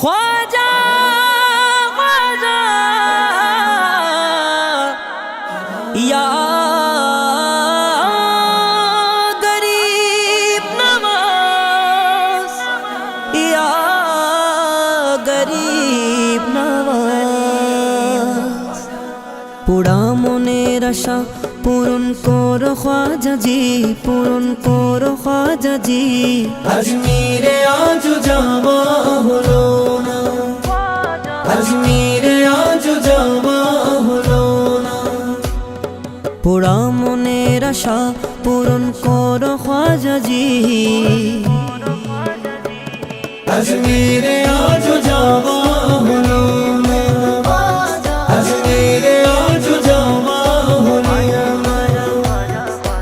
খোজা খোজা। ইয়া গরিব পোড়া মনের আশা পূরণ কর খাজাজি পূরণ কর আজমিরে আজ যাওয়া হল পোড়া মনের আশা পূরণ কর খাজাজি আজমিরে আজ যাওয়া হলো আজমিরে আজ যাওয়া হলো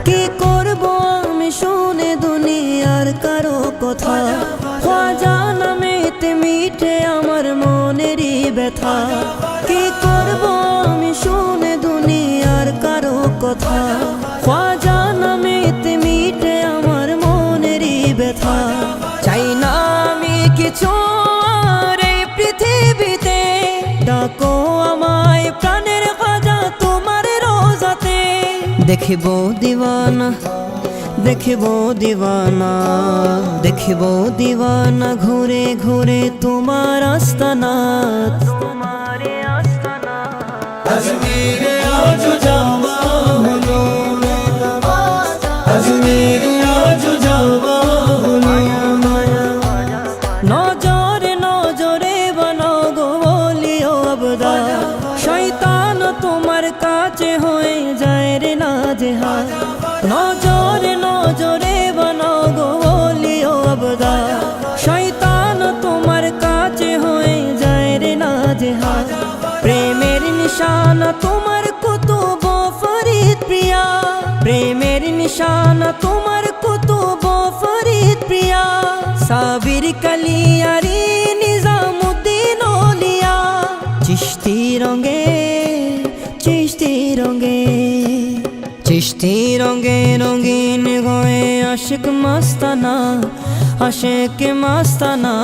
কি করব আমি শুনে দুনিয়ার কারও কথা? খাজা নামেতে মিঠে আমার মনেরই ব্যথা। কি কথা। খাজা নামেতে মিঠে আমার মনেরই ব্যথা। চাই না আমি কিছু পৃথিবীতে। ডাকো আমায় প্রাণের খাজা তোমার রোজাতে। দেখিব দিওয়ানা দেখিব দিওয়ানা দেখিব দিওয়ানা ঘুরে ঘুরে তোমার আস্তানা তোমারে নজরে নজরে শয়তান তোমার কাছে হয়ে যায় রে নজরে শয়তান তোমার কাছে হয়ে যায় রে প্রেমের নিশানা তোমার নিশানা তোমার কুতুব ফরিদ প্রিয়া, সাবির কালিয়ারি নিজামুদ্দিন ওলিয়া চিশতি রঙে চিশতি রঙে চিশতি রঙে রঙিন গয়ে আশিক মাস্তানা আশিক মাস্তানা।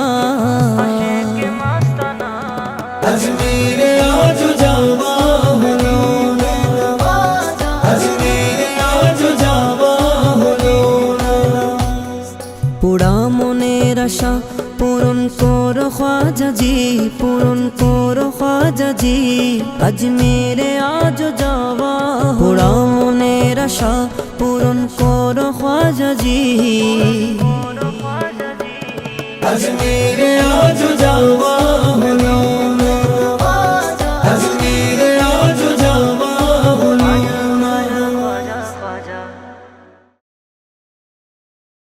পোড়া মনের আশা পূরণ কর খাজাজি পূরণ কর খাজাজি আজমেরে আজ যাওয়া পোড়া মনের আশা পূরণ কর খাজাজি আজ যাওয়া